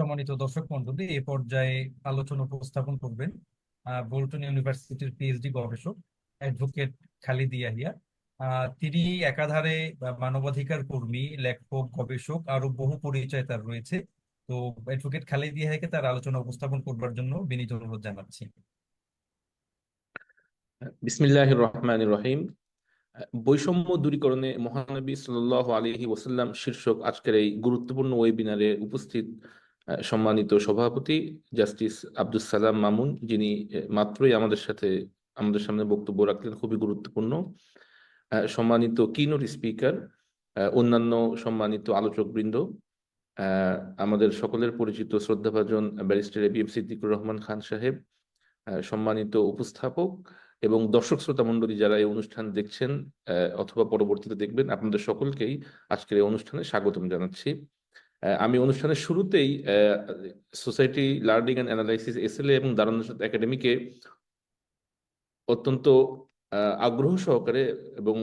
সম্মানিত দর্শক মন্ডলী এই পর্যায়ে আলোচনা উপস্থাপন করবেন বোল্টন ইউনিভার্সিটির পিএইচডি গবেষক অ্যাডভোকেট খালিদ ইয়াহিয়া। তিনি একাধারে মানবাধিকার কর্মী, লেখক, গবেষক, আরও বহু পরিচয় তার রয়েছে। তো অ্যাডভোকেট খালিদ ইয়াহিয়াকে তার আলোচনা উপস্থাপন করবার জন্য বিনীত অনুরোধ জানাচ্ছি। বিসমিল্লাহির রহমানির রহিম। বৈষম্য দূরীকরণে মহানবী সাল্লাল্লাহু আলাইহি ওয়াসাল্লাম শীর্ষক আজকের এই গুরুত্বপূর্ণ ওয়েবিনারে উপস্থিত সম্মানিত সভাপতি জাস্টিস আব্দুস সালাম মামুন, যিনি মাত্রই আমাদের সাথে, আমাদের সামনে বক্তব্য রাখলেন, খুবই গুরুত্বপূর্ণ। সম্মানিত কিনোর স্পিকার অন্যান্য সম্মানিত আলোচকবৃন্দ আমাদের সকলের পরিচিত শ্রদ্ধাভাজন barrister A B M Siddiqur Rahman Khan সাহেব সম্মানিত উপস্থাপক এবং দর্শক শ্রোতা মণ্ডলী যারা এই অনুষ্ঠান দেখছেন অথবা পরবর্তীতে দেখবেন, আপনাদের সকলকেই আজকের এই অনুষ্ঠানে স্বাগতম জানাচ্ছি। আমি অনুষ্ঠানের শুরুতেই society learning and analysis SLA এবং দারুণ একাডেমিকে অত্যন্ত আগ্রহ সহকারে এবং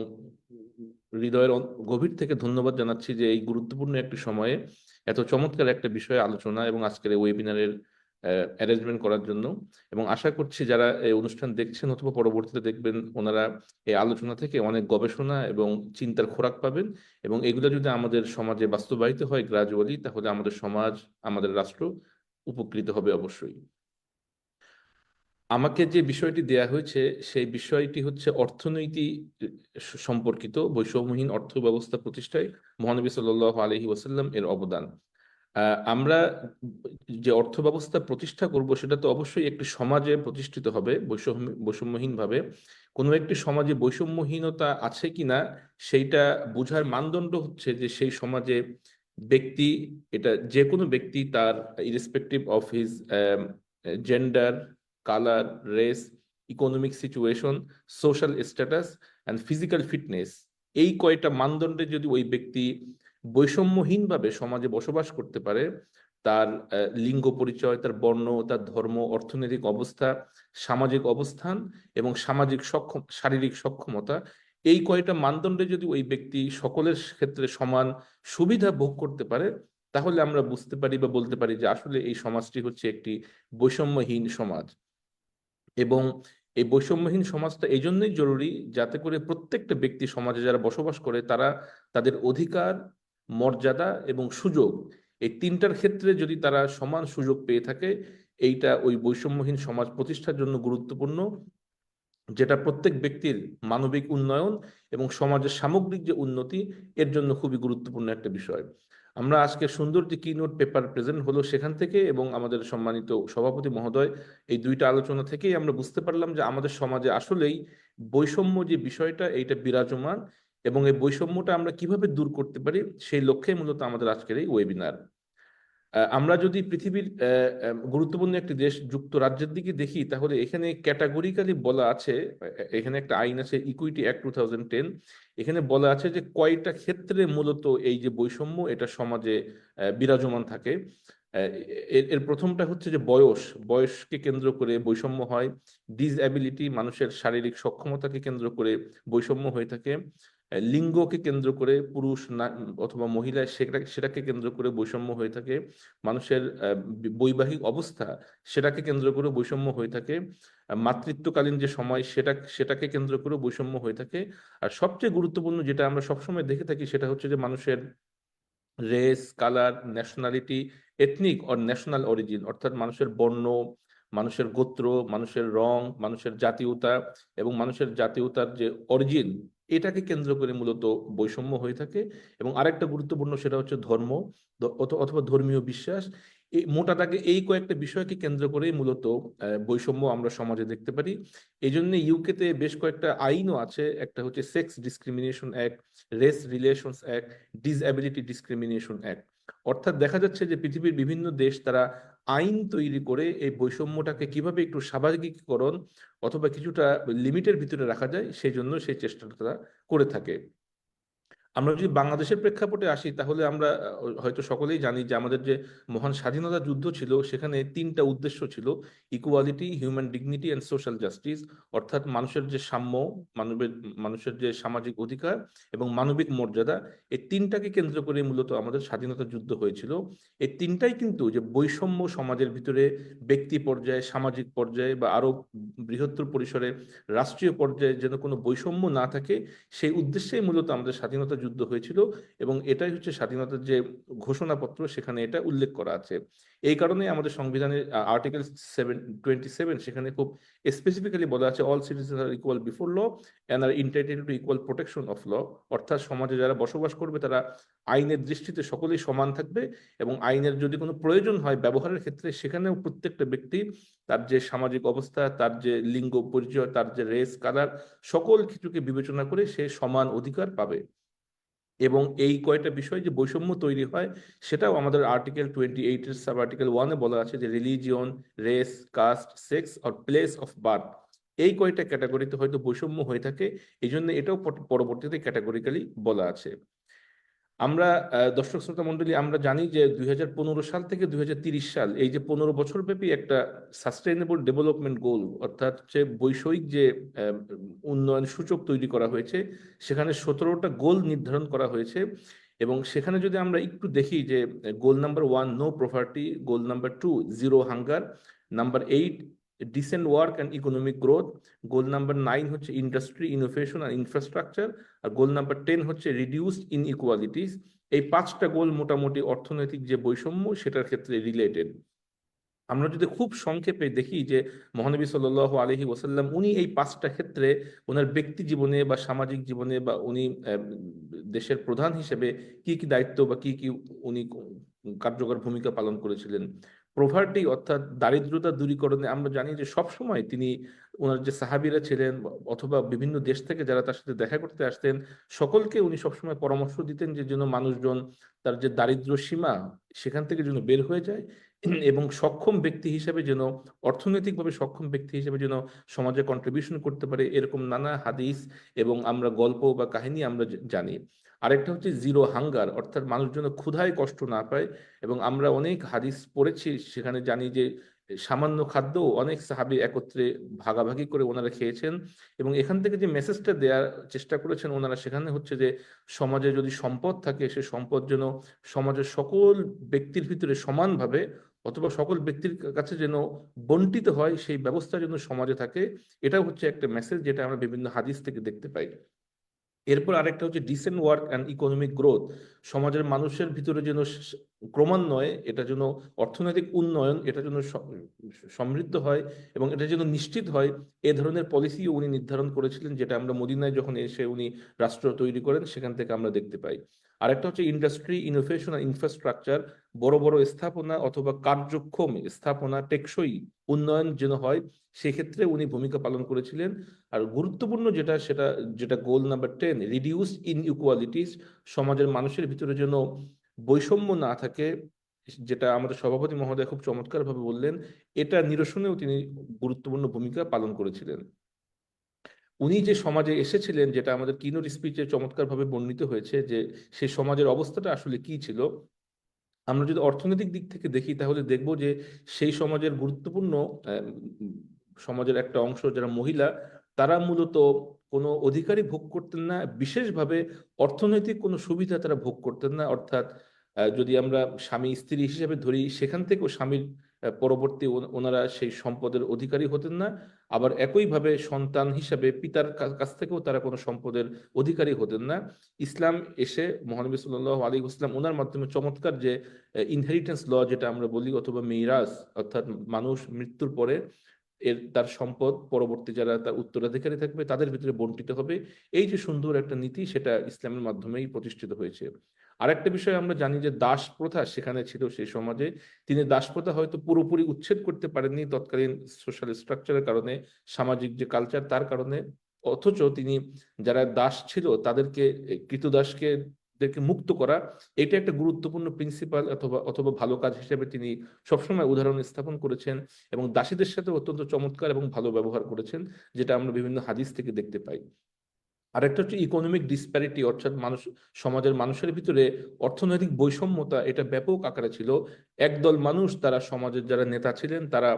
হৃদয়ের গভীর থেকে ধন্যবাদ জানাচ্ছি যে এই গুরুত্বপূর্ণ একটি সময়ে এত চমৎকার একটা বিষয়ে আলোচনা এবং আজকের ওয়েবিনারের অ্যারেঞ্জমেন্ট করার জন্য। এবং আশা করছি যারা এই অনুষ্ঠান দেখছেন অথবা পরবর্তীতে দেখবেন, ওনারা এই আলোচনা থেকে অনেক গবেষণা এবং চিন্তার খোরাক পাবেন। এবং এগুলো যদি আমাদের সমাজে বাস্তবায়িত হয় গ্রাজুয়ালি তাহলে আমাদের সমাজ, আমাদের রাষ্ট্র উপকৃত হবে অবশ্যই। আমাকে যে বিষয়টি দেয়া হয়েছে, সেই বিষয়টি হচ্ছে অর্থনীতি স- সম্পর্কিত বৈষম্যহীন অর্থ ব্যবস্থা প্রতিষ্ঠায় মহানবী সাল্লাল্লাহু আলাইহি ওয়াসাল্লাম এর অবদান। আমরা যে অর্থ ব্যবস্থা প্রতিষ্ঠা করব সেটা তো অবশ্যই একটি সমাজে প্রতিষ্ঠিত হবে, বৈষম্য বৈষম্যহীন ভাবে কোনো একটি সমাজে বৈষম্যহীনতা আছে কিনা সেইটা বোঝার মানদণ্ড হচ্ছে যে সেই সমাজে ব্যক্তি, এটা যে কোনো ব্যক্তি তার irrespective of his gender colour race economic situation social status and physical fitness এই কয়টা মানদণ্ডে যদি ওই ব্যক্তি বৈষম্যহীনভাবে সমাজে বসবাস করতে পারে, তার লিঙ্গ পরিচয়, তার বর্ণ, তার ধর্ম, অর্থনৈতিক অবস্থা, সামাজিক অবস্থান এবং সামাজিক সক্ষম, শারীরিক সক্ষমতা, এই কয়টা মানদণ্ডে যদি ওই ব্যক্তি সকলের ক্ষেত্রে সমান সুবিধা ভোগ করতে পারে, তাহলে আমরা বুঝতে পারি বা বলতে পারি যে আসলে এই সমাজটি হচ্ছে একটি বৈষম্যহীন সমাজ। এবং এই বৈষম্যহীন সমাজটা এই জন্যই জরুরি যাতে করে প্রত্যেকটা ব্যক্তি সমাজে যারা বসবাস করে, তারা তাদের অধিকার মর্যাদা এবং সুযোগ। এই তিনটার ক্ষেত্রে যদি তারা সমান সুযোগ পেয়ে থাকে, এইটা ওই বৈষম্যহীন সমাজ প্রতিষ্ঠার জন্য গুরুত্বপূর্ণ, যেটা প্রত্যেক ব্যক্তির মানবিক উন্নয়ন এবং সমাজের সামগ্রিক যে উন্নতি, এর জন্য খুবই গুরুত্বপূর্ণ একটা বিষয়। আমরা আজকে সুন্দর যে কিনোট পেপার প্রেজেন্ট হলো সেখান থেকে এবং আমাদের সম্মানিত সভাপতি মহোদয়, এই দুইটা আলোচনা থেকেই আমরা বুঝতে পারলাম যে আমাদের সমাজে আসলেই বৈষম্য যে বিষয়টা, এইটা বিরাজমান। এবং এই বৈষম্যটা আমরা কীভাবে দূর করতে পারি, সেই লক্ষ্যে মূলত আমাদের আজকের এই ওয়েবিনার আমরা যদি পৃথিবীর গুরুত্বপূর্ণ একটি দেশ যুক্তরাজ্যের দিকে দেখি, তাহলে এখানে ক্যাটাগরিক্যালি বলা আছে এখানে একটা আইন আছে equity act two thousand ten এখানে বলা আছে যে কয়টা ক্ষেত্রে মূলত এই যে বৈষম্য, এটা সমাজে বিরাজমান থাকে। এর প্রথমটা হচ্ছে যে বয়স। বয়সকে কেন্দ্র করে বৈষম্য হয়। ডিসএবিলিটি মানুষের শারীরিক সক্ষমতাকে কেন্দ্র করে বৈষম্য হয়ে থাকে। লিঙ্গকে কেন্দ্র করে পুরুষ না, অথবা মহিলা সেটা, সেটাকে কেন্দ্র করে বৈষম্য হয়ে থাকে। মানুষের বৈবাহিক অবস্থা সেটাকে কেন্দ্র করে বৈষম্য হয়ে থাকে। মাতৃত্বকালীন যে সময় সেটা, সেটাকে কেন্দ্র করে বৈষম্য হয়ে থাকে। আর সবচেয়ে গুরুত্বপূর্ণ যেটা আমরা সবসময় দেখে থাকি সেটা হচ্ছে যে মানুষের race colour nationality ethnic or national origin অর্থাৎ মানুষের বর্ণ, মানুষের গোত্র, মানুষের রং, মানুষের জাতীয়তা এবং মানুষের জাতীয়তার যে অরিজিন এটাকে কেন্দ্র করে মূলত বৈষম্য হয়ে থাকে এবং আরেকটা গুরুত্বপূর্ণ সেটা হচ্ছে ধর্ম অথবা ধর্মীয় বিশ্বাস। এই মোটা এই কয়েকটা বিষয়কে কেন্দ্র করেই মূলত বৈষম্য আমরা সমাজে দেখতে পারি। এই জন্য ইউকেতে বেশ কয়েকটা আইনও আছে। একটা হচ্ছে sex discrimination act, race relations act, disability discrimination act. অর্থাৎ দেখা যাচ্ছে যে পৃথিবীর বিভিন্ন দেশ তারা আইন তৈরি করে এই বৈষম্যটাকে কীভাবে একটু স্বাভাবিকীকরণ অথবা কিছুটা লিমিটের ভিতরে রাখা যায় সেই জন্য সেই চেষ্টাটা করে থাকে। আমরা যদি বাংলাদেশের প্রেক্ষাপটে আসি, তাহলে আমরা হয়তো সকলেই জানি যে আমাদের যে মহান স্বাধীনতা যুদ্ধ ছিল, সেখানে তিনটা উদ্দেশ্য ছিল equality human dignity and social justice অর্থাৎ মানুষের যে সাম্য, মানবের, মানুষের যে সামাজিক অধিকার এবং মানবিক মর্যাদা, এই তিনটাকে কেন্দ্র করে মূলত আমাদের স্বাধীনতা যুদ্ধ হয়েছিল। এই তিনটাই কিন্তু যে বৈষম্য সমাজের ভিতরে ব্যক্তি পর্যায়ে, সামাজিক পর্যায়ে বা আরও বৃহত্তর পরিসরে রাষ্ট্রীয় পর্যায়ে যেন কোনো বৈষম্য না থাকে, সেই উদ্দেশ্যেই মূলত আমাদের স্বাধীনতা যুদ্ধ হয়েছিল এবং এটাই হচ্ছে স্বাধীনতার যে ঘোষণাপত্র, সেখানে এটা উল্লেখ করা আছে। এই কারণে আমাদের সংবিধানের আর্টিকেল সেভেন টোয়েন্টি সেভেন সেখানে খুব স্পেসিফিক্যালি বলা আছে all citizen are equal before law and are entitled to equal protection of law অর্থাৎ সমাজে যারা বসবাস করবে, তারা আইনের দৃষ্টিতে সকলেই সমান থাকবে এবং আইনের যদি কোনো প্রয়োজন হয় ব্যবহারের ক্ষেত্রে, সেখানেও প্রত্যেকটা ব্যক্তি তার যে সামাজিক অবস্থা, তার যে লিঙ্গ পরিচয়, তার যে রেস কালার সকল কিছুকে বিবেচনা করে সে সমান অধিকার পাবে। এবং এই কয়টা বিষয় যে বৈষম্য তৈরি হয়, সেটাও আমাদের আর্টিকেল টোয়েন্টি এইটের সাব আর্টিকেল ওয়ানে বলা আছে যে religion race caste sex or place of birth এই কয়টা ক্যাটাগরিতে হয়তো বৈষম্য হয়ে থাকে এই জন্য এটাও পরবর্তীতে ক্যাটাগরিক্যালি বলা আছে। আমরা দর্শক শ্রোতা মণ্ডলী আমরা জানি যে দুই হাজার পনেরো সাল থেকে দুই সাল এই যে পনেরো বছর ব্যাপী একটা সাস্টেইনেবল ডেভেলপমেন্ট গোল অর্থাৎ হচ্ছে বৈষয়িক যে উন্নয়ন সূচক তৈরি করা হয়েছে, সেখানে সতেরোটা গোল নির্ধারণ করা হয়েছে এবং সেখানে যদি আমরা একটু দেখি যে goal number one no poverty goal number two zero hunger number eight decent work and economic growth goal number nine হচ্ছে ইন্ডাস্ট্রি ইনোভেশন আর ইনফ্রাস্ট্রাকচার আর গোল নাম্বার টেন হচ্ছে রিডিউসড ইন ইনইকুয়ালিটিস এই পাঁচটা গোল মোটামুটি অর্থনৈতিক যে বৈষম্য, সেটার ক্ষেত্রে রিলেটেড আমরা যদি খুব সংক্ষেপে দেখি যে মহানবী সাল্লাল্লাহু আলহি ওসাল্লাম উনি এই পাঁচটা ক্ষেত্রে ওনার ব্যক্তি জীবনে বা সামাজিক জীবনে বা উনি দেশের প্রধান হিসেবে কি কি দায়িত্ব বা কি কি উনি কার্যকর ভূমিকা পালন করেছিলেন? প্রভার্টি অর্থাৎ দারিদ্রতা দূরীকরণে আমরা জানি যে সব সময় তিনি ওনার যে সাহাবিরা ছিলেন অথবা বিভিন্ন দেশ থেকে যারা তার সাথে দেখা করতে আসতেন, সকলকে উনি সবসময় পরামর্শ দিতেন যে যেন মানুষজন তার যে দারিদ্র সীমা সেখান থেকে যেন বের হয়ে যায় এবং সক্ষম ব্যক্তি হিসেবে যেন, অর্থনৈতিকভাবে সক্ষম ব্যক্তি হিসেবে যেন সমাজে কন্ট্রিবিউশন করতে পারে, এরকম নানা হাদিস এবং আমরা গল্প বা কাহিনী আমরা জানি। আরেকটা হচ্ছে জিরো হাঙ্গার অর্থাৎ মানুষ যেন ক্ষুধায় কষ্ট না পায়। এবং আমরা অনেক হাদিস পড়েছি, সেখানে জানি যে সামান্য খাদ্য অনেক সাহাবী একত্রে ভাগাভাগি করে ওনারা খেয়েছেন। এবং এখান থেকে যে মেসেজটা দেওয়ার চেষ্টা করেছেন ওনারা, সেখানে হচ্ছে যে সমাজে যদি সম্পদ থাকে, সে সম্পদ যেন সমাজের সকল ব্যক্তির ভিতরে সমানভাবে অথবা সকল ব্যক্তির কাছে যেন বন্টিত হয়, সেই ব্যবস্থা যেন সমাজে থাকে, এটাও হচ্ছে একটা মেসেজ যেটা আমরা বিভিন্ন হাদিস থেকে দেখতে পাই। এরপর আরেকটা হচ্ছে decent work and economic growth সমাজের মানুষের ভিতরে যেন ক্রমান্বয়ে এটা যেন অর্থনৈতিক উন্নয়ন, এটা যেন সমৃদ্ধ হয় এবং এটা যেন নিশ্চিত হয়, এ ধরনের পলিসিও উনি নির্ধারণ করেছিলেন, যেটা আমরা মদিনায় যখন এসে উনি রাষ্ট্র তৈরি করেন, সেখান থেকে আমরা দেখতে পাই। আরেকটা হচ্ছে ইন্ডাস্ট্রি ইনোভেশন আর ইনফ্রাস্ট্রাকচার বড় বড় স্থাপনা অথবা কার্যক্ষম স্থাপনা টেকসই উন্নয়ন যেন হয়, সেক্ষেত্রে উনি ভূমিকা পালন করেছিলেন। আর গুরুত্বপূর্ণ যেটা, সেটা, যেটা goal number ten reduce inequalities সমাজের মানুষের ভিতরে যেন বৈষম্য না থাকে, যেটা আমাদের সভাপতি মহোদয় খুব চমৎকারভাবে বললেন, এটা নিরসনেও তিনি গুরুত্বপূর্ণ ভূমিকা পালন করেছিলেন। উনি যে সমাজে এসেছিলেন, যেটা আমাদের কিনোর স্পিচে চমৎকারভাবে বর্ণিত হয়েছে যে সেই সমাজের অবস্থাটা আসলে কি ছিল? আমরা যদি অর্থনৈতিক দিক থেকে দেখি, তাহলে দেখব যে, সেই সমাজের গুরুত্বপূর্ণ সমাজের একটা অংশ যারা মহিলা, তারা মূলত কোনো অধিকারই ভোগ করতেন না। বিশেষভাবে অর্থনৈতিক কোনো সুবিধা তারা ভোগ করতেন না। অর্থাৎ যদি আমরা স্বামী স্ত্রী হিসেবে ধরি, সেখান থেকেও স্বামীর পরবর্তী ওনারা সেই সম্পদের অধিকারী হতেন না। আবার একইভাবে সন্তান হিসাবে পিতার কাছ থেকেও তারা কোনো সম্পদের অধিকারী হতেন না। ইসলাম এসে মহানবী সাল্লাল্লাহু আলাইহি ইসলাম ওনার মাধ্যমে চমৎকার যে ইনহেরিটেন্স ল যেটা আমরা বলি অথবা মিরাস অর্থাৎ মানুষ মৃত্যুর পরে এর তার সম্পদ পরবর্তী যারা তার উত্তরাধিকারী থাকবে তাদের ভিতরে বন্টিত হবে। এই যে সুন্দর একটা নীতি সেটা ইসলামের মাধ্যমেই প্রতিষ্ঠিত হয়েছে। আরেকটা বিষয় আমরা জানি যে দাস প্রথা সেখানে ছিল সেই সমাজে। তিনি দাস প্রথা হয়তো পুরোপুরি উচ্ছেদ করতে পারেননি তৎকালীন সোশ্যাল স্ট্রাকচারের কারণে, সামাজিক যে কালচার তার কারণে। অথচ তিনি যারা দাস ছিল তাদেরকে কৃতদাসকে দেরকে মুক্ত করা, এটা একটা গুরুত্বপূর্ণ প্রিন্সিপাল অথবা অথবা ভালো কাজ হিসেবে তিনি সবসময় উদাহরণ স্থাপন করেছেন এবং দাসীদের সাথে অত্যন্ত চমৎকার এবং ভালো ব্যবহার করেছেন, যেটা আমরা বিভিন্ন হাদিস থেকে দেখতে পাই। আরেকটা হচ্ছে ইকোনমিক ডিসপ্যারিটি অর্থাৎ মানুষ, সমাজের মানুষের ভিতরে অর্থনৈতিক বৈষম্যতা এটা ব্যাপক আকারে ছিল। একদল মানুষ তারা সমাজের যারা নেতা ছিলেন, তারা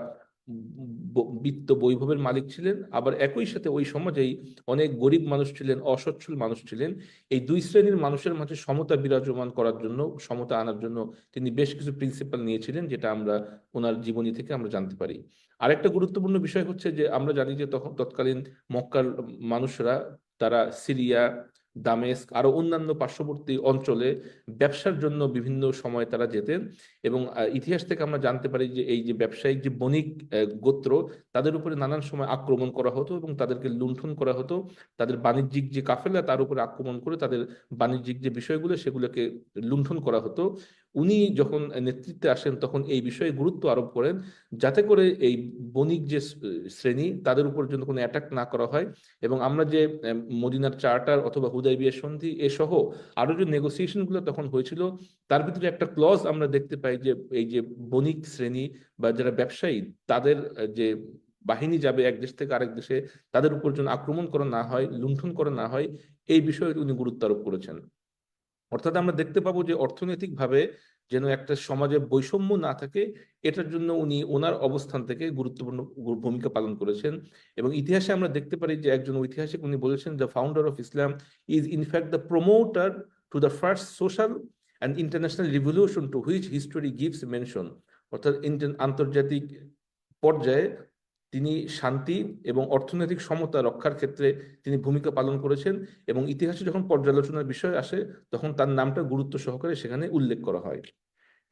বিত্ত বৈভবের মালিক ছিলেন। আবার একই সাথে ওই সমাজেই অনেক গরিব মানুষ ছিলেন, অসচ্ছল মানুষ ছিলেন। এই দুই শ্রেণির মানুষের মাঝে সমতা বিরাজমান করার জন্য, সমতা আনার জন্য তিনি বেশ কিছু প্রিন্সিপাল নিয়েছিলেন, যেটা আমরা ওনার জীবনী থেকে আমরা জানতে পারি। আরেকটা গুরুত্বপূর্ণ বিষয় হচ্ছে যে আমরা জানি যে তখন তৎকালীন মক্কার মানুষরা তারা সিরিয়া, দামেস্ক আরও অন্যান্য পার্শ্ববর্তী অঞ্চলে ব্যবসার জন্য বিভিন্ন সময় তারা যেতেন এবং ইতিহাস থেকে আমরা জানতে পারি যে এই যে ব্যবসায়িক যে বণিক গোত্র, তাদের উপরে নানান সময় আক্রমণ করা হতো এবং তাদেরকে লুণ্ঠন করা হতো। তাদের বাণিজ্যিক যে কাফেলা, তার উপরে আক্রমণ করে তাদের বাণিজ্যিক যে বিষয়গুলো, সেগুলোকে লুণ্ঠন করা হতো। উনি যখন নেতৃত্বে আসেন, তখন এই বিষয়ে গুরুত্ব আরোপ করেন যাতে করে এই বণিক যে শ্রেণি, তাদের উপর যেন কোনো অ্যাটাক না করা হয় এবং আমরা যে মদিনার চার্টার অথবা হুদাই হুদাইবিয়া সন্ধি এ সহ আরও যে নেগোসিয়েশনগুলো তখন হয়েছিল, তার ভিতরে একটা ক্লজ আমরা দেখতে পাই যে, এই যে বণিক শ্রেণি বা যারা ব্যবসায়ী, তাদের যে বাহিনী যাবে এক দেশ থেকে আরেক দেশে, তাদের উপর যেন আক্রমণ করা না হয়, লুণ্ঠন করা না হয়, এই বিষয়ে উনি গুরুত্ব আরোপ করেছেন। অর্থাৎ আমরা দেখতে পাবো যে অর্থনৈতিকভাবে যেন একটা সমাজে বৈষম্য না থাকে, এটার জন্য উনি ওনার অবস্থান থেকে গুরুত্বপূর্ণ ভূমিকা পালন করেছেন। এবং ইতিহাসে আমরা দেখতে পারি যে একজন ঐতিহাসিক উনি বলেছেন the founder of Islam is in fact the promoter to the first social and international revolution to which history gives mention অর্থাৎ আন্তর্জাতিক পর্যায়ে তিনি শান্তি এবং অর্থনৈতিক সমতা রক্ষার ক্ষেত্রে তিনি ভূমিকা পালন করেছেন এবং ইতিহাসে যখন পর্যালোচনার বিষয় আসে, তখন তার নামটা গুরুত্ব সহকারে সেখানে উল্লেখ করা হয়।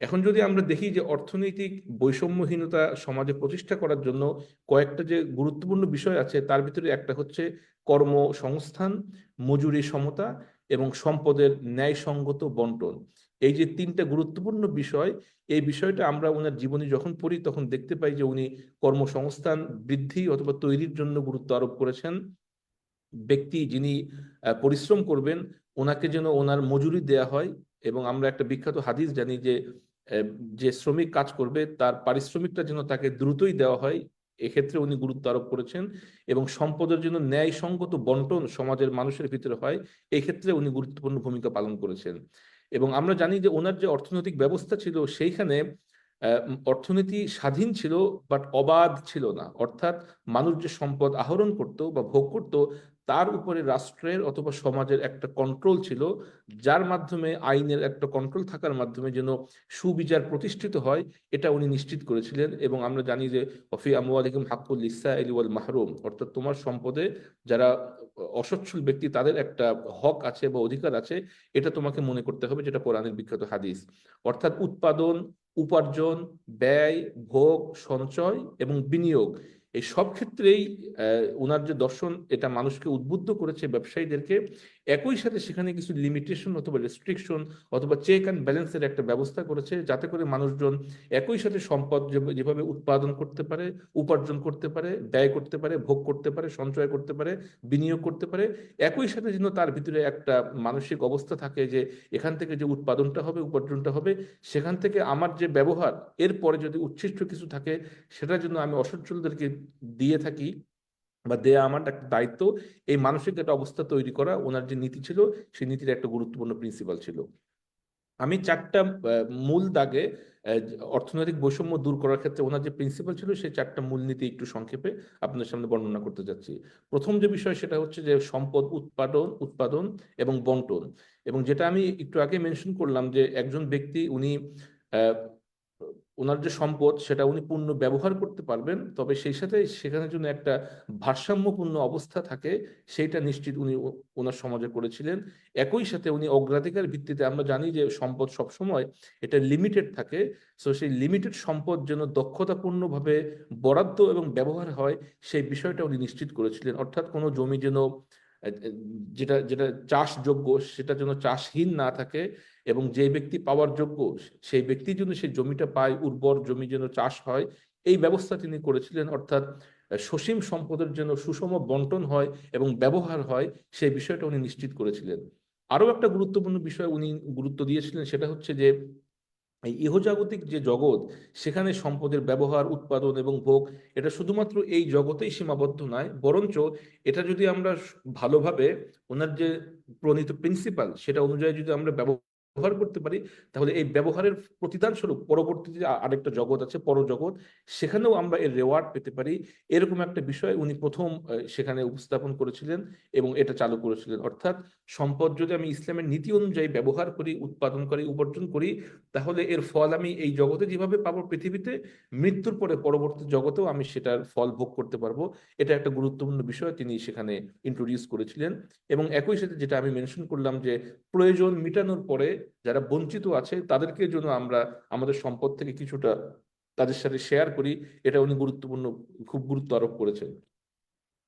এখন যদি আমরা দেখি যে অর্থনৈতিক বৈষম্যহীনতা সমাজে প্রতিষ্ঠা করার জন্য কয়েকটা যে গুরুত্বপূর্ণ বিষয় আছে, তার ভিতরে একটা হচ্ছে কর্মসংস্থান, মজুরি সমতা এবং সম্পদের ন্যায়সঙ্গত বন্টন। এই যে তিনটা গুরুত্বপূর্ণ বিষয়, এই বিষয়টা আমরা ওনার জীবনী যখন পড়ি, তখন দেখতে পাই যে উনি কর্মসংস্থান বৃদ্ধি অথবা তৈরির জন্য গুরুত্ব আরোপ করেছেন। ব্যক্তি যিনি পরিশ্রম করবেন, ওনাকে যেন ওনার মজুরি দেয়া হয় এবং আমরা একটা বিখ্যাত হাদিস জানি যে যে শ্রমিক কাজ করবে, তার পারিশ্রমিকটা যেন তাকে দ্রুতই দেওয়া হয়, এক্ষেত্রে উনি গুরুত্ব আরোপ করেছেন এবং সম্পদের জন্য ন্যায়সঙ্গত বন্টন সমাজের মানুষের ভিতরে হয়, এক্ষেত্রে উনি গুরুত্বপূর্ণ ভূমিকা পালন করেছেন। এবং আমরা জানি যে ওনার যে অর্থনৈতিক ব্যবস্থা ছিল, সেইখানে অর্থনীতি স্বাধীন ছিল বাট অবাধ ছিল না। অর্থাৎ মানুষ যে সম্পদ আহরণ করত বা ভোগ করত তার উপরে রাষ্ট্রের অথবা সমাজের একটা কন্ট্রোল ছিল, যার মাধ্যমে, আইনের একটা কন্ট্রোল থাকার মাধ্যমে যেন সুবিচার প্রতিষ্ঠিত হয়, এটা উনি নিশ্চিত করেছিলেন এবং আমরা জানি যে অফি আমওয়ালিকুম হাক্কুল লিসাইলি ওয়াল মাহরুম অর্থাৎ তোমার সম্পদে যারা অসচ্ছল ব্যক্তি, তাদের একটা হক আছে বা অধিকার আছে, এটা তোমাকে মনে করতে হবে, যেটা কোরআনের বিখ্যাত হাদিস। অর্থাৎ উৎপাদন, উপার্জন, ব্যয়, ভোগ, সঞ্চয় এবং বিনিয়োগ এই সব ক্ষেত্রেই ওনার যে দর্শন এটা মানুষকে উদ্বুদ্ধ করেছে ব্যবসায়ীদেরকে। একই সাথে সেখানে কিছু লিমিটেশন অথবা রেস্ট্রিকশন অথবা চেক অ্যান্ড ব্যালেন্সের একটা ব্যবস্থা করেছে, যাতে করে মানুষজন একই সাথে সম্পদ যেভাবে উৎপাদন করতে পারে, উপার্জন করতে পারে, ব্যয় করতে পারে, ভোগ করতে পারে, সঞ্চয় করতে পারে, বিনিয়োগ করতে পারে, একই সাথে যেন তার ভিতরে একটা মানসিক অবস্থা থাকে যে, এখান থেকে যে উৎপাদনটা হবে, উপার্জনটা হবে, সেখান থেকে আমার যে ব্যবহার, এরপরে যদি উচ্ছিষ্ট কিছু থাকে সেটার জন্য আমি অসচ্ছলদেরকে দিয়ে থাকি বা দেয়া আমার একটা দায়িত্ব, এই মানসিক একটা অবস্থা তৈরি করা ওনার যে নীতি ছিল, সেই নীতির একটা গুরুত্বপূর্ণ প্রিন্সিপাল ছিল। আমি চারটা মূল দাগে অর্থনৈতিক বৈষম্য দূর করার ক্ষেত্রে ওনার যে প্রিন্সিপাল ছিল, সেই চারটা মূলনীতি একটু সংক্ষেপে আপনাদের সামনে বর্ণনা করতে যাচ্ছি। প্রথম যে বিষয় সেটা হচ্ছে যে সম্পদ উৎপাদন উৎপাদন এবং বন্টন এবং যেটা আমি একটু আগে মেনশন করলাম যে একজন ব্যক্তি, উনি ওনার যে সম্পদ, সেটা উনি পূর্ণ ব্যবহার করতে পারবেন। তবে সেই সাথে সেখানে জন্য একটা ভারসাম্যপূর্ণ অবস্থা থাকে, সেইটা নিশ্চিত উনি ওনার সমাজে করেছিলেন। একই সাথে উনি অগ্রাধিকার ভিত্তিতে আমরা জানি যে সম্পদ সবসময় এটা লিমিটেড থাকে। সো সেই লিমিটেড সম্পদ যেন দক্ষতাপূর্ণভাবে বরাদ্দ এবং ব্যবহার হয়, সেই বিষয়টা উনি নিশ্চিত করেছিলেন। অর্থাৎ কোনো জমি যেন যেটা যেটা চাষযোগ্য সেটা যেন চাষহীন না থাকে এবং যে ব্যক্তি পাওয়ার যোগ্য সেই ব্যক্তি যেন সেই জমিটা পায়, উর্বর জমি যেন চাষ হয়, এই ব্যবস্থা তিনি করেছিলেন। অর্থাৎ সসীম সম্পদের জন্য সুষম বন্টন হয় এবং ব্যবহার হয় সেই বিষয়টা উনি নিশ্চিত করেছিলেন। আরও একটা গুরুত্বপূর্ণ বিষয় উনি গুরুত্ব দিয়েছিলেন সেটা হচ্ছে যে এই ইহজাগতিক যে জগৎ, সেখানে সম্পদের ব্যবহার, উৎপাদন এবং ভোগ, এটা শুধুমাত্র এই জগতেই সীমাবদ্ধ নয়, বরঞ্চ এটা যদি আমরা ভালোভাবে ওনার যে প্রণীত প্রিন্সিপাল সেটা অনুযায়ী যদি আমরা ব্যবহার করতে পারি, তাহলে এই ব্যবহারের প্রতিদান স্বরূপ পরবর্তীতে আ- আরেকটা জগৎ আছে, পরজগৎ। সেখানেও আমরা এর রেওয়ার্ড পেতে পারি। এরকম একটা বিষয় উনি প্রথম সেখানে উপস্থাপন করেছিলেন এবং এটা চালু করেছিলেন। অর্থাৎ সম্পদ যদি আমি ইসলামের নীতি অনুযায়ী ব্যবহার করি, উৎপাদন করি, উপার্জন করি, তাহলে এর ফল আমি এই জগতে যেভাবে পাবো, পৃথিবীতে মৃত্যুর পরে পরবর্তী জগতেও আমি সেটার ফল ভোগ করতে পারব। এটা একটা গুরুত্বপূর্ণ বিষয় তিনি সেখানে ইন্ট্রোডিউস করেছিলেন এবং একই সাথে যেটা আমি মেনশন করলাম যে প্রয়োজন মিটানোর পরে যারা বঞ্চিত আছে, তাদেরকে জন্য আমরা আমাদের সম্পদ থেকে কিছুটা তাদের সাথে শেয়ার করি। এটা উনি গুরুত্বপূর্ণ, খুব গুরুত্ব আরোপ করেছেন।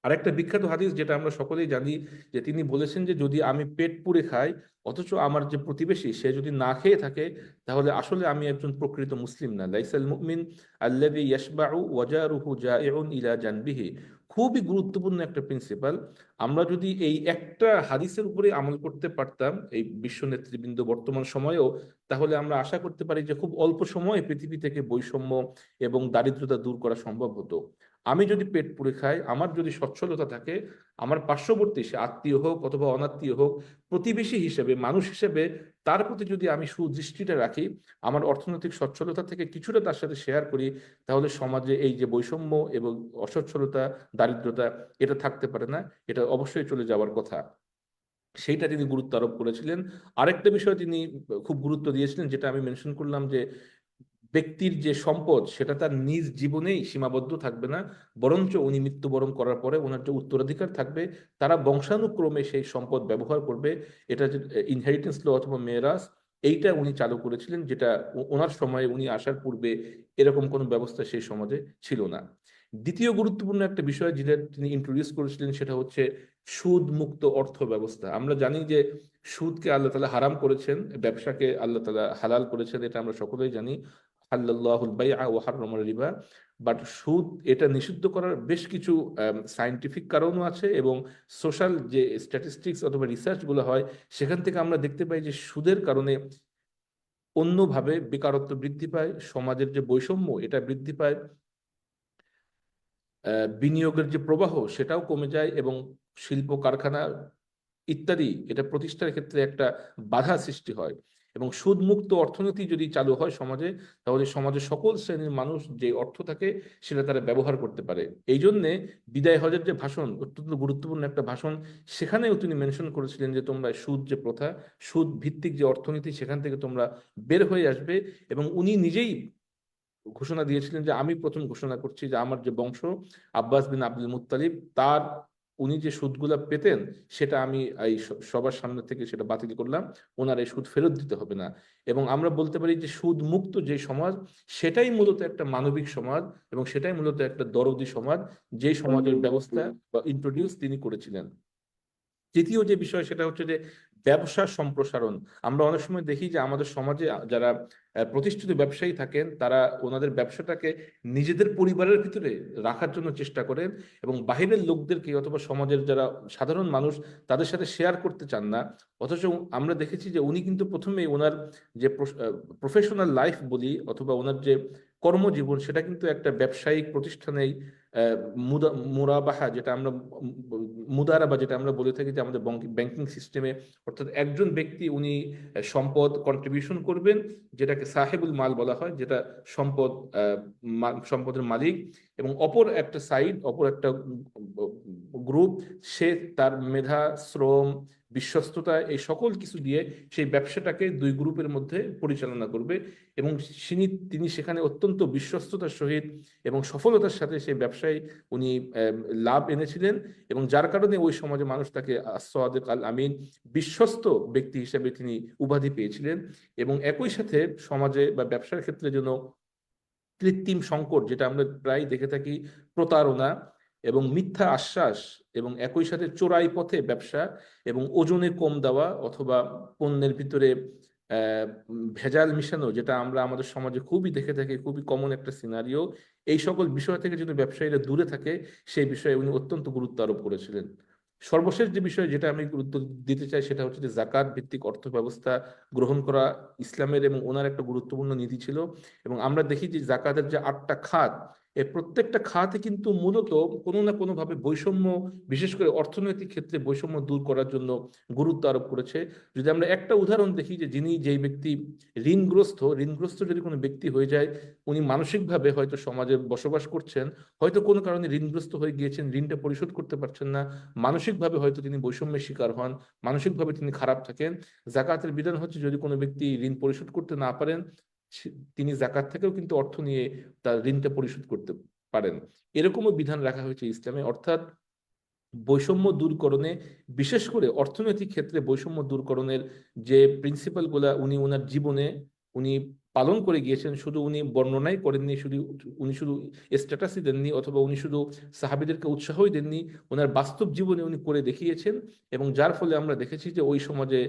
আরেকটা বিখ্যাত হাদিস যেটা আমরা সকলেই জানি, যে তিনি বলেছেন যে যদি আমি পেট পুড়ে খাই, অথচ আমার যে প্রতিবেশী, সে যদি না খেয়ে থাকে, তাহলে আসলে আমি একজন প্রকৃত মুসলিম না। লাইসাল মুমিন আল্লাযী ইয়াশবাউ ওয়াজারুহু জাইউন ইলা জানবিহি। খুবই গুরুত্বপূর্ণ একটা প্রিন্সিপাল আমরা যদি এই একটা হাদিসের উপরে আমল করতে পারতাম, এই বিশ্ব নেতৃবৃন্দ বর্তমান সময়েও, তাহলে আমরা আশা করতে পারি যে খুব অল্প সময়ে পৃথিবী থেকে বৈষম্য এবং দারিদ্রতা দূর করা সম্ভব হতো। আমি যদি পেট পুড়ে খাই, আমার যদি সচ্ছলতা থাকে, আমার পার্শ্ববর্তী সে আত্মীয় হোক অথবা অনাত্মীয় হোক, প্রতিবেশী হিসেবে, মানুষ হিসেবে, তার প্রতি যদি আমি সুদৃষ্টিটা রাখি, আমার অর্থনৈতিক সচ্ছলতা থেকে কিছুটা তার সাথে শেয়ার করি, তাহলে সমাজে এই যে বৈষম্য এবং অসচ্ছলতা, দারিদ্রতা, এটা থাকতে পারে না, এটা অবশ্যই চলে যাওয়ার কথা। সেইটা তিনি গুরুত্ব আরোপ করেছিলেন। আরেকটা বিষয় তিনি খুব গুরুত্ব দিয়েছিলেন, যেটা আমি মেনশন করলাম যে ব্যক্তির যে সম্পদ, সেটা তার নিজ জীবনেই সীমাবদ্ধ থাকবে না। বরঞ্চ উনি মৃত্যুবরণ করার পরে ওনার যে উত্তরাধিকার থাকবে, তারা বংশানুক্রমে সেই সম্পদ ব্যবহার করবে। এটা ইনহেরিটেন্স ল অথবা মেরাস এইটা উনি চালু করেছিলেন, যেটা ওনার সময়ে উনি আসার পূর্বে এরকম কোনো ব্যবস্থা সেই সমাজে ছিল না। দ্বিতীয় গুরুত্বপূর্ণ একটা বিষয় যেটা তিনি ইন্ট্রোডিউস করেছিলেন, সেটা হচ্ছে সুদ মুক্ত অর্থ ব্যবস্থা। আমরা জানি যে সুদকে আল্লাহ তালা হারাম করেছেন, ব্যবসাকে আল্লাহ তালা হালাল করেছেন, এটা আমরা সকলেই জানি। হাল্লাল্লাহুল বাইআ ওয়া হাররামার রিবা বাট সুদ, এটা নিষিদ্ধ করার বেশ কিছু সায়েন্টিফিক কারণও আছে এবং সোশ্যাল যে স্ট্যাটিস্টিক্স অথবা রিসার্চগুলো হয়, সেখান থেকে আমরা দেখতে পাই যে সুদের কারণে অন্যভাবে বেকারত্ব বৃদ্ধি পায়, সমাজের যে বৈষম্য এটা বৃদ্ধি পায় বিনিয়োগের যে প্রবাহ সেটাও কমে যায় এবং শিল্প, কারখানা ইত্যাদি এটা প্রতিষ্ঠার ক্ষেত্রে একটা বাধা সৃষ্টি হয়। এবং সুদমুক্ত অর্থনীতি যদি চালু হয় সমাজে, তাহলে সমাজের সকল শ্রেণির মানুষ যে অর্থ থাকে, সেটা তারা ব্যবহার করতে পারে। এই জন্যে বিদায় হজের যে ভাষণ, অত্যন্ত গুরুত্বপূর্ণ একটা ভাষণ, সেখানেও তিনি মেনশন করেছিলেন যে তোমরা সুদ যে প্রথা, সুদ ভিত্তিক যে অর্থনীতি, সেখান থেকে তোমরা বের হয়ে আসবে এবং উনি নিজেই ঘোষণা দিয়েছিলেন যে আমি প্রথম ঘোষণা করছি যে আমার যে বংশ, আব্বাস বিন আব্দুল মুত্তালিব, তার উনি যে সুদগুলা পেতেন, সেটা আমি এই সবার সামনে থেকে সেটা বাতিল করলাম, ওনার এই সুদ ফেরত দিতে হবে না। এবং আমরা বলতে পারি যে সুদ মুক্ত যে সমাজ, সেটাই মূলত একটা মানবিক সমাজ এবং সেটাই মূলত একটা দরদি সমাজ, যে সমাজের ব্যবস্থা বা ইন্ট্রোডিউস তিনি করেছিলেন। তৃতীয় যে বিষয় সেটা হচ্ছে যে ব্যবসা সম্প্রসারণ। আমরা অনেক সময় দেখি যে আমাদের সমাজে যারা প্রতিষ্ঠিত ব্যবসায়ী থাকেন, তারা ওনাদের ব্যবসাটাকে নিজেদের পরিবারের ভিতরে রাখার জন্য চেষ্টা করেন এবং বাহিরের লোকদেরকে অথবা সমাজের যারা সাধারণ মানুষ, তাদের সাথে শেয়ার করতে চান না। অথচ আমরা দেখেছি যে উনি কিন্তু প্রথমেই ওনার যে প্রফেশনাল লাইফ বলি অথবা ওনার যে কর্মজীবন, সেটা কিন্তু একটা ব্যবসায়িক প্রতিষ্ঠানেই মুরাবাহা যেটা আমরা, মুদারাবা যেটা আমরা বলে থাকি যে আমাদের ব্যাংকিং সিস্টেমে অর্থাৎ একজন ব্যক্তি উনি সম্পদ কন্ট্রিবিউশন করবেন, যেটাকে সাহেবুল মাল বলা হয়, যেটা সম্পদ সম্পদের মালিক এবং অপর একটা সাইড অপর একটা গ্রুপ সে তার মেধা, শ্রম বিশ্বস্ততা, এই সকল কিছু দিয়ে সেই ব্যবসাটাকে দুই গ্রুপের মধ্যে পরিচালনা করবে এবং তিনি তিনি সেখানে অত্যন্ত বিশ্বস্ততার সহিত এবং সফলতার সাথে সেই ব্যবসায় উনি লাভ এনেছিলেন এবং যার কারণে ওই সমাজে মানুষ তাকে আসাদেক আল আমিন বিশ্বস্ত ব্যক্তি হিসেবে তিনি উপাধি পেয়েছিলেন এবং একই সাথে সমাজে বা ব্যবসার ক্ষেত্রে যেন কৃত্রিম সংকট, যেটা আমরা প্রায় দেখে থাকি, প্রতারণা এবং মিথ্যা আশ্বাস এবং একই সাথে চোরাই পথে ব্যবসা এবং ওজনে কম দেওয়া অথবা পণ্যের ভিতরে ভেজাল মিশানো, যেটা আমরা আমাদের সমাজে খুবই দেখে থাকি, খুবই কমন একটা সিনারিও এই সকল বিষয় থেকে যদি ব্যবসায়ীরা দূরে থাকে, সেই বিষয়ে উনি অত্যন্ত গুরুত্ব আরোপ করেছিলেন। সর্বশেষ যে বিষয় যেটা আমি গুরুত্ব দিতে চাই, সেটা হচ্ছে যে জাকাত ভিত্তিক অর্থ ব্যবস্থা গ্রহণ করা ইসলামের এবং ওনার একটা গুরুত্বপূর্ণ নীতি ছিল এবং আমরা দেখি যে জাকাতের যে আটটা খাত এই প্রত্যেকটা খাতে কিন্তু মূলত কোনো না কোনোভাবে বৈষম্য, বিশেষ করে অর্থনৈতিক ক্ষেত্রে বৈষম্য দূর করার জন্য গুরুত্ব আরোপ করেছে। যদি আমরা একটা উদাহরণ দেখি যে যিনি যেই ব্যক্তি ঋণগ্রস্ত ঋণগ্রস্ত যদি কোনো ব্যক্তি হয়ে যায়, উনি মানসিকভাবে হয়তো সমাজে বসবাস করছেন, হয়তো কোনো কারণে ঋণগ্রস্ত হয়ে গিয়েছেন, ঋণটা পরিশোধ করতে পারছেন না, মানসিকভাবে হয়তো তিনি বৈষম্যের শিকার হন, মানসিকভাবে তিনি খারাপ থাকেন, জাকাতের বিধান হচ্ছে যদি কোনো ব্যক্তি ঋণ পরিশোধ করতে না পারেন তিনি জাকাত থেকেও কিন্তু অর্থ নিয়ে তার ঋণটা পরিশোধ করতে পারেন। এরকমও বিধান রাখা হয়েছে ইসলামে। অর্থাৎ বৈষম্য দূরকরণে, বিশেষ করে অর্থনৈতিক ক্ষেত্রে বৈষম্য দূরকরণের যে প্রিন্সিপালগুলা উনি ওনার জীবনে উনি পালন করে গিয়েছেন, শুধু উনি বর্ণনাই করেননি, শুধু উনি শুধু স্ট্যাটাসই দেননি অথবা উনি শুধু সাহাবিদেরকে উৎসাহই দেননি ওনার বাস্তব জীবনে উনি করে দেখিয়েছেন এবং যার ফলে আমরা দেখেছি যে ওই সমাজে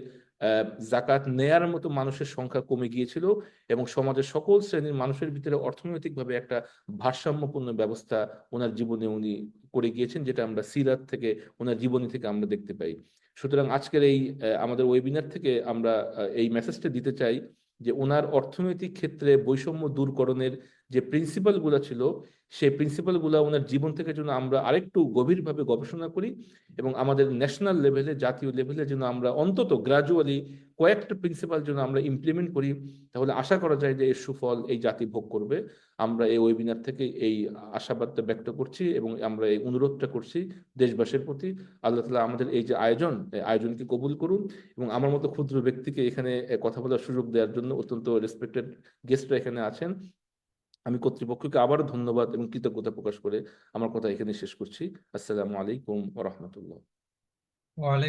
জাকাত নেয়ার মতো মানুষের সংখ্যা কমে গিয়েছিল এবং সমাজের সকল শ্রেণির মানুষের ভিতরে অর্থনৈতিকভাবে একটা ভারসাম্যপূর্ণ ব্যবস্থা ওনার জীবনে উনি করে গিয়েছেন, যেটা আমরা সিরাত থেকে, ওনার জীবনী থেকে আমরা দেখতে পাই। সুতরাং আজকের এই আমাদের ওয়েবিনার থেকে আমরা এই মেসেজটা দিতে চাই যে ওনার অর্থনৈতিক ক্ষেত্রে বৈষম্য দূরকরণের যে প্রিন্সিপালগুলো ছিল, সেই প্রিন্সিপালগুলো ওনার জীবন থেকে যেন আমরা আরেকটু গভীরভাবে গবেষণা করি এবং আমাদের ন্যাশনাল লেভেলে জাতীয় লেভেলে যেন আমরা অন্তত গ্রাজুয়ালি কয়েকটা প্রিন্সিপাল যেন আমরা ইমপ্লিমেন্ট করি, তাহলে আশা করা যায় যে এর সুফল এই জাতি ভোগ করবে। আমরা এই ওয়েবিনার থেকে এই আশাবাদটা ব্যক্ত করছি এবং আমরা এই অনুরোধটা করছি দেশবাসীর প্রতি। আল্লাহ তালা আমাদের এই যে আয়োজন, এই আয়োজনকে কবুল করুন এবং আমার মতো ক্ষুদ্র ব্যক্তিকে এখানে কথা বলার সুযোগ দেওয়ার জন্য অত্যন্ত রেসপেক্টেড গেস্টরা এখানে আছেন। আমি কর্তৃপক্ষকে আবারও ধন্যবাদ এবং কৃতজ্ঞতা প্রকাশ করে আমার কথা এখানে শেষ করছি। আসসালামু আলাইকুম রাহমাতুল্লাহ।